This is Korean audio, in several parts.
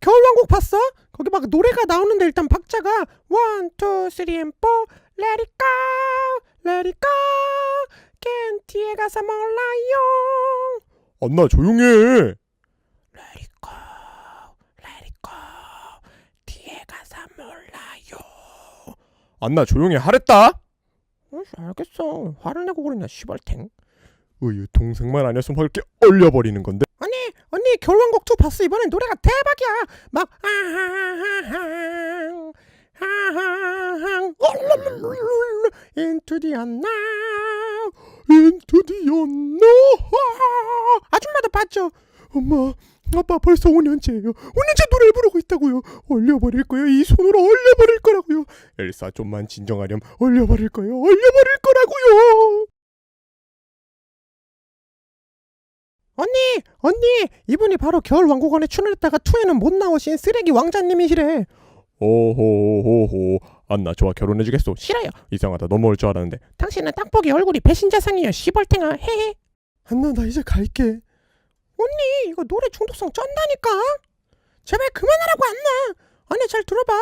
겨울왕국 봤어? 거기 막 노래가 나오는데 일단 박자가 원, 투, 쓰리, 앤 포, let it go, let it go, 걘 뒤에 가서 몰라요. 안나 조용해. Let it go, let it go, 뒤에 가서 몰라요. 안나 조용히 하랬다. 어, 알겠어. 화를 내고 그러냐, 시발탱. 으유 동생만 아니었으면 이렇게 얼려버리는 건데. 언니, 겨울왕국 2 봤어. 이번엔 노래가 대박이야. 막 아하하항 하하항 얼룰룰룰룰 into the unknown Into the unknown. 아줌마도 봤죠? 엄마, 아빠 벌써 5년째예요. 5년째 노래를 부르고 있다고요. 얼려버릴 거예요. 이 손으로 얼려버릴 거라고요. 엘사 좀만 진정하렴. 얼려버릴 거예요. 얼려버릴 거라고요. 언니, 언니, 이분이 바로 겨울왕국원에 출연했다가 2에는 못 나오신 쓰레기 왕자님이시래. 오호호호. 안나 저와 결혼해주겠소. 싫어요. 이상하다. 넘어올 줄 알았는데. 당신은 딱 보기 얼굴이 배신자상이에요. 시벌탱아. 헤헤. 안나 나 이제 갈게. 언니 이거 노래 중독성 쩐다니까 제발 그만하라고 안나 언니 잘 들어봐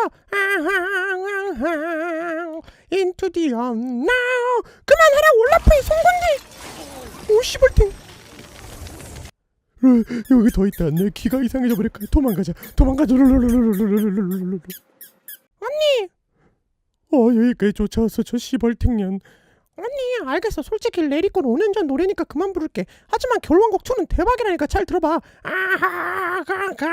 아항아항 into the unknown 그만하라 올라프의 송곳니 오 으, 여기 더 있다. 내 귀가 이상해져 버릴 거야. 도망가자. 도망가자. 언니 어 여기까지 쫓아왔어. 저 시벌탱년. 언니 알겠어 솔직히 레리콘 5년 전 노래니까 그만 부를게 하지만 겨울왕국 2는 대박이라니까 잘 들어봐 아하가가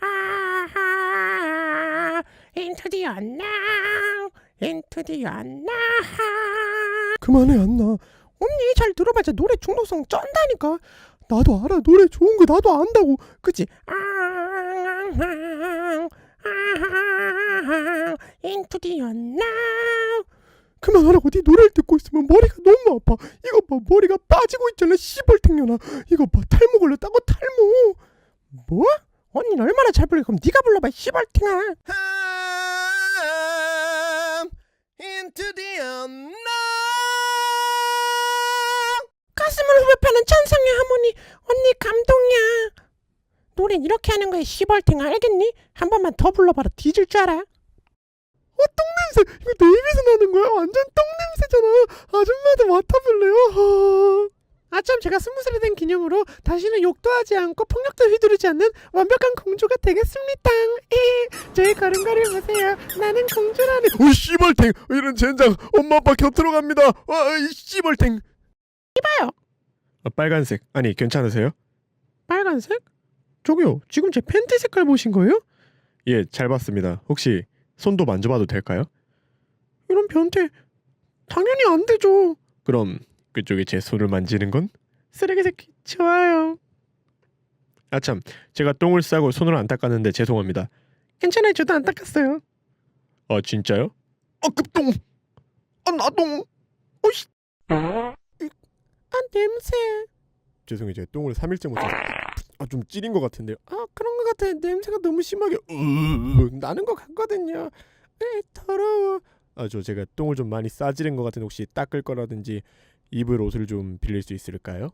아하 into the unknown into the unknown 그만해 안나. 언니 잘 들어봐 진짜 노래 중독성 쩐다니까 나도 알아. 노래 좋은 거 나도 안다고. 그치 into the unknown 그만하라고 네 노래를 듣고 있으면 머리가 너무 아파 이거 봐 머리가 빠지고 있잖아 씨벌탱년아 이거 봐 탈모 걸렸다고 탈모 뭐? 언니는 얼마나 잘 불러 그럼 네가 불러봐 씨발팅아 into the unknown 가슴을 후벼 파는 천상의 하모니. 언니 감동이야. 노래는 이렇게 하는 거야 씨발팅 알겠니? 한 번만 더 불러봐라. 뒤질 줄 알아? 어 똥냄새. 이거 내 입에서 나는 거야? 완전 똥냄새잖아. 아줌마도 맡아볼래요? 아참 제가 스무 살이 된 기념으로 다시는 욕도 하지 않고 폭력도 휘두르지 않는 완벽한 공주가 되겠습니다. 에, 저희 걸음걸이 보세요. 나는 공주라는 오 씨벌탱. 이런 젠장 엄마 아빠 곁으로 갑니다. 아이 씨벌탱. 이봐요 아, 빨간색 아니 괜찮으세요? 빨간색? 저기요 지금 제 팬티 색깔 보신 거예요? 예 잘 봤습니다 혹시 손도 만져봐도 될까요? 이런 변태 당연히 안 되죠 그럼 그쪽에 제 손을 만지는 건? 쓰레기 새끼 좋아요 아참 제가 똥을 싸고 손을 안 닦았는데 죄송합니다 괜찮아요 저도 안 닦았어요 아 진짜요? 아 급똥 아 나 똥 어이 씨아 냄새. 죄송해요. 제가 똥을 3일째 못 싸서 아좀 찌린 것 같은데요 아 그런 것 같아. 냄새가 너무 심하게 으, 나는 것 같거든요. 에 더러워. 아 저 제가 똥을 좀 많이 싸지른 것 같은데 혹시 닦을 거라든지 입을 옷을 좀 빌릴 수 있을까요?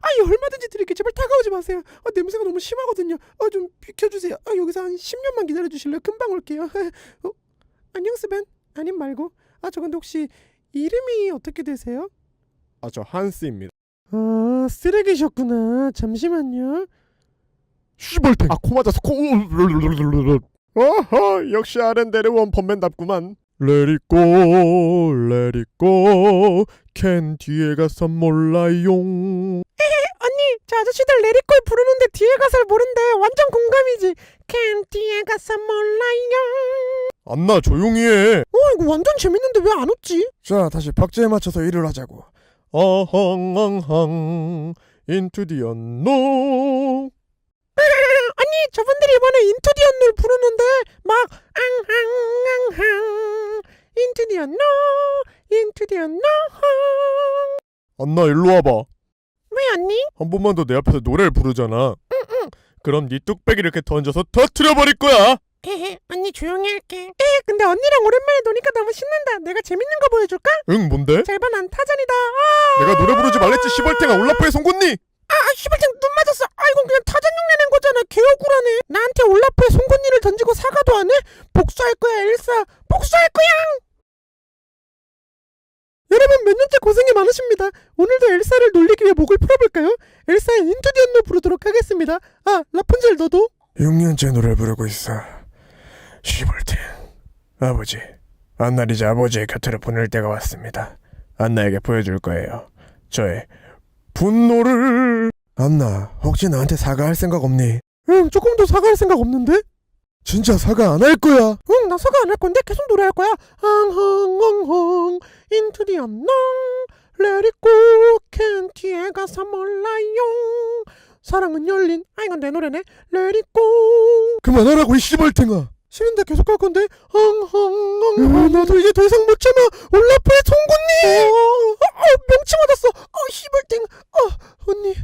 아이 얼마든지 드릴게요. 제발 다가오지 마세요. 아 냄새가 너무 심하거든요. 아 좀 비켜주세요. 아 여기서 한 10년만 기다려주실래요? 금방 올게요. 어? 안녕 스벤. 아님 말고. 아저 근데 혹시 이름이 어떻게 되세요? 아 저 한스입니다. 아 쓰레기셨구나. 잠시만요. 씨벌탱! 아코 맞아서 코 어허 역시 아렌데르 원펀맨답구만. Let it go, let it go. 캔 뒤에 가서 몰라요. 언니 저 아저씨들 레리콜 부르는데 뒤에 가사를 모른대. 완전 공감이지. 캔 뒤에 가서 몰라요. 안나 조용히 해. 어 이거 완전 재밌는데 왜 안 웃지? 자, 다시 박자에 맞춰서 일을 하자고. 어헝엉헝 into the unknown. 아니 저분들이 이번에 인투 디 언노를 부르는데 막 앙항앙항 인투 디 언노 인투 디 언노 안나 일로 와봐. 왜 언니? 한 번만 더 내 앞에서 노래를 부르잖아. 그럼 네 뚝배기 이렇게 던져서 터트려 버릴 거야. 헤헤 언니 조용히 할게. 에 근데 언니랑 오랜만에 노니까 너무 신난다. 내가 재밌는 거 보여줄까? 응, 뭔데? 잘봐 난 타잔이다. 아, 내가 노래 부르지 말랬지 시벌탱아. 올라프의 송곳니. 아 씨발장 눈 맞았어. 아이고 그냥 타잔 흉내 낸 거잖아. 개 억울하네. 나한테 올라프에 송곳니를 던지고 사과도 안 해? 복수할 거야 엘사. 복수할 거야! 여러분 몇 년째 고생이 많으십니다. 오늘도 엘사를 놀리기 위해 목을 풀어볼까요? 엘사의 인투 디 언노 부르도록 하겠습니다. 아 라푼젤 너도? 6년째 노래 부르고 있어. 시볼트. 아버지, 안나를 이제 아버지의 곁으로 보낼 때가 왔습니다. 안나에게 보여줄 거예요. 저의 분노를. 안나, 혹시 나한테 사과할 생각 없니? 응 조금도 사과할 생각 없는데? 진짜 사과 안 할 거야. 응 나 사과 안 할 건데 계속 노래할 거야 헝헝헝헝 Let it go 캔티에 가서 몰라요 사랑은 열린 아 이건 내 노래네 go 그만하라고 이 시벌탱아. 싫은데 계속 할 건데? 헝헝헝 나도 이제 더 이상 못 참아. 올라프의 송곳니! 어, 어, 명치 맞았어. 어 히벌땡. 어 언니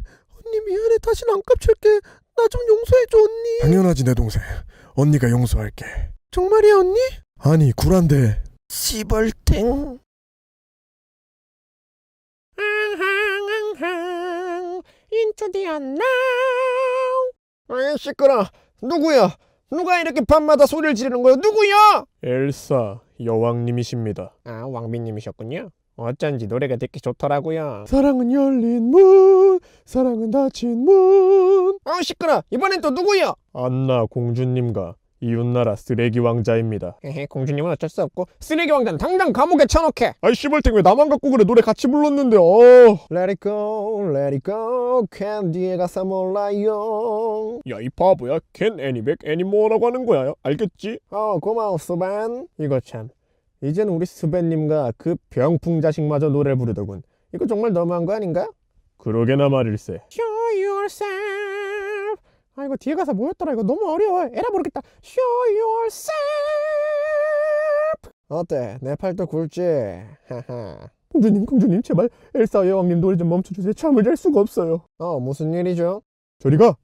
언니 미안해. 다신 안 깝칠게. 나 좀 용서해줘 언니. 당연하지 내 동생. 언니가 용서할게. 정말이야 언니? 아니 구란데. 시벌땡. 인투 디 언나 에이 시끄러. 누구야 누가 이렇게 밤마다 소리를 지르는 거야 누구야 엘사 여왕님이십니다. 아 왕비님이셨군요. 어쩐지 노래가 듣기 좋더라고요. 사랑은 열린 문 사랑은 닫힌 문. 아 시끄러. 이번엔 또 누구야 안나 공주님과 이웃나라 쓰레기 왕자입니다. 에헤 공주님은 어쩔 수 없고 쓰레기 왕자는 당장 감옥에 쳐넣게. 아이 씨발탱 왜 나만 갖고 그래? 노래 같이 불렀는데 어. Let it go let it go 캔디에 가서 몰라요. 야 이 바보야. 캔 애니백 애니모어라고 하는 거야? 알겠지? 어 고마워 수반. 이거 참. 이젠 우리 수벤님과 그 병풍 자식마저 노래를 부르더군. 이거 정말 너무한 거 아닌가? 그러게나 말일세. Show yourself 아 이거 뒤에 가사 뭐였더라? 이거 너무 어려워. 에라 모르겠다. Show yourself. 어때? 내 팔도 굵지? 하하. 공주님 공주님 제발 엘사 여왕님 노래 좀 멈춰주세요. 잠을 잘 수가 없어요. 어 무슨 일이죠? 저리가!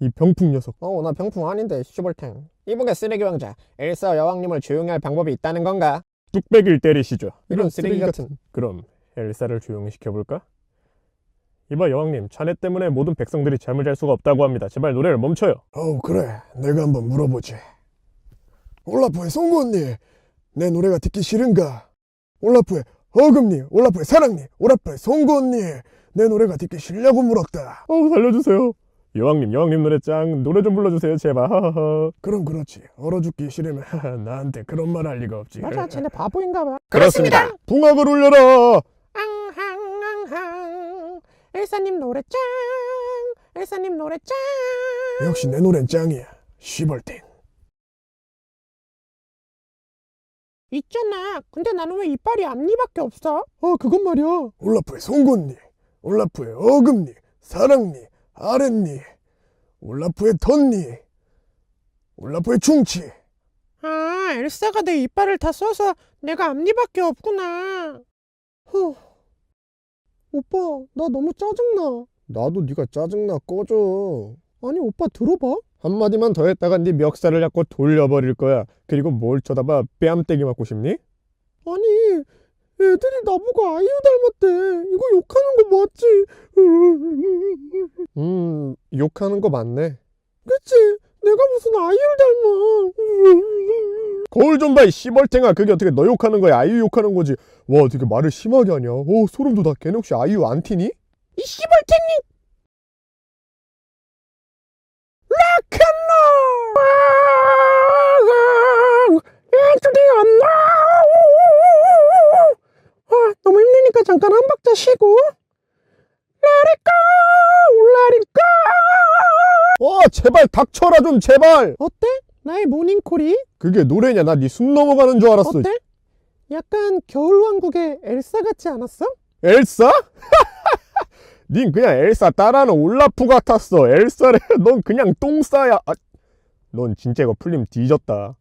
이 병풍 녀석. 어, 나 병풍 아닌데, 슈벌탱. 이보게 쓰레기 왕자, 엘사 여왕님을 조용히 할 방법이 있다는 건가? 뚝배기를 때리시죠. 이런 쓰레기 같은. 그럼 엘사를 조용히 시켜볼까? 이봐 여왕님. 자네 때문에 모든 백성들이 잠을 잘 수가 없다고 합니다. 제발 노래를 멈춰요. 어 그래. 내가 한번 물어보지. 올라프의 송구 언니 내 노래가 듣기 싫은가? 올라프의 어금니 올라프의 사랑니 올라프의 송구 언니 내 노래가 듣기 싫냐고 물었다. 어우 살려주세요. 여왕님 여왕님 노래 짱. 노래 좀 불러주세요 제발. 하하하. 그럼 그렇지. 얼어 죽기 싫으면 나한테 그런 말 할 리가 없지. 맞아 쟤네 바보인가 봐. 그렇습니다. 붕악을 울려라 엘사님 노래 짱! 엘사님 노래 짱! 역시 내 노래는 짱이야. 시벌틴 있잖아. 근데 나는 왜 이빨이 앞니밖에 없어? 어 그건 말이야. 올라프의 송구 언니 올라프의 어금니 사랑니 아랫니 올라프의 덧니 올라프의 충치. 아 엘사가 내 이빨을 다 써서 내가 앞니밖에 없구나. 후 오빠 나 너무 짜증나 나도 네가 짜증나 꺼져. 아니 오빠 들어봐 한마디만 더 했다가 네 멱살을 잡고 돌려버릴 거야 그리고 뭘 쳐다봐 뺨때기 맞고 싶니? 아니 애들이 나보고 아이유 닮았대 이거 욕하는 거 맞지? 음 욕하는 거 맞네 그치? 내가 무슨 아이유를 닮아? 거울 좀 봐 이 씨벌탱아. 그게 어떻게 너 욕하는 거야? 아이유 욕하는 거지. 와 되게 말을 심하게 하냐? 오 소름 돋아 걔네 혹시 아이유 안 티니? 이 씨발탱이! 락앤롤! 엔투디 언나! 아 너무 힘드니까 잠깐 한 박자 쉬고. Let it go 제발 닥쳐라 좀 제발! 어때? 나의 모닝콜이? 그게 노래냐? 나 네 숨 넘어가는 줄 알았어. 어때? 약간 겨울왕국의 엘사 같지 않았어? 엘사? 닌 그냥 엘사 따라하는 올라프 같았어. 엘사래. 넌 그냥 똥싸야. 아, 넌 진짜 이거 풀림 뒤졌다.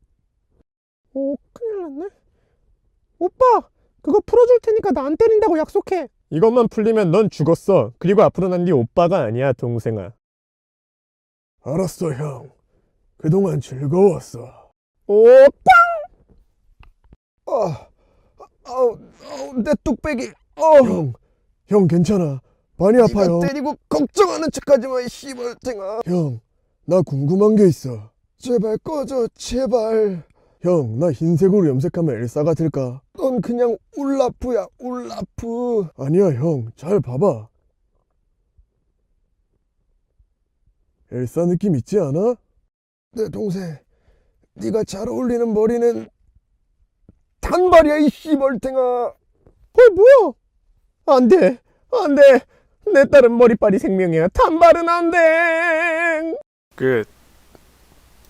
오 큰일 났네. 오빠 그거 풀어줄 테니까 나 안 때린다고 약속해. 이것만 풀리면 넌 죽었어. 그리고 앞으로 난 네 오빠가 아니야 동생아 알았어 형. 그동안 즐거웠어. 오빠 어, 어, 어, 내 뚝배기. 어, 형, 형 괜찮아. 많이 아파요. 네가 때리고 걱정하는 척하지 마, 이 씨발탱아. 형 나 궁금한 게 있어. 제발 꺼져 제발. 형 나 흰색으로 염색하면 엘사 같을까? 넌 그냥 울라프야 울라프. 아니야 형. 잘 봐봐 엘사 느낌 있지 않아? 내 동생 네가 잘 어울리는 머리는 단발이야 이 씨벌탱아 어 뭐야? 안 돼 안 돼 내 딸은 머리빨이 생명이야 단발은 안 돼 끝.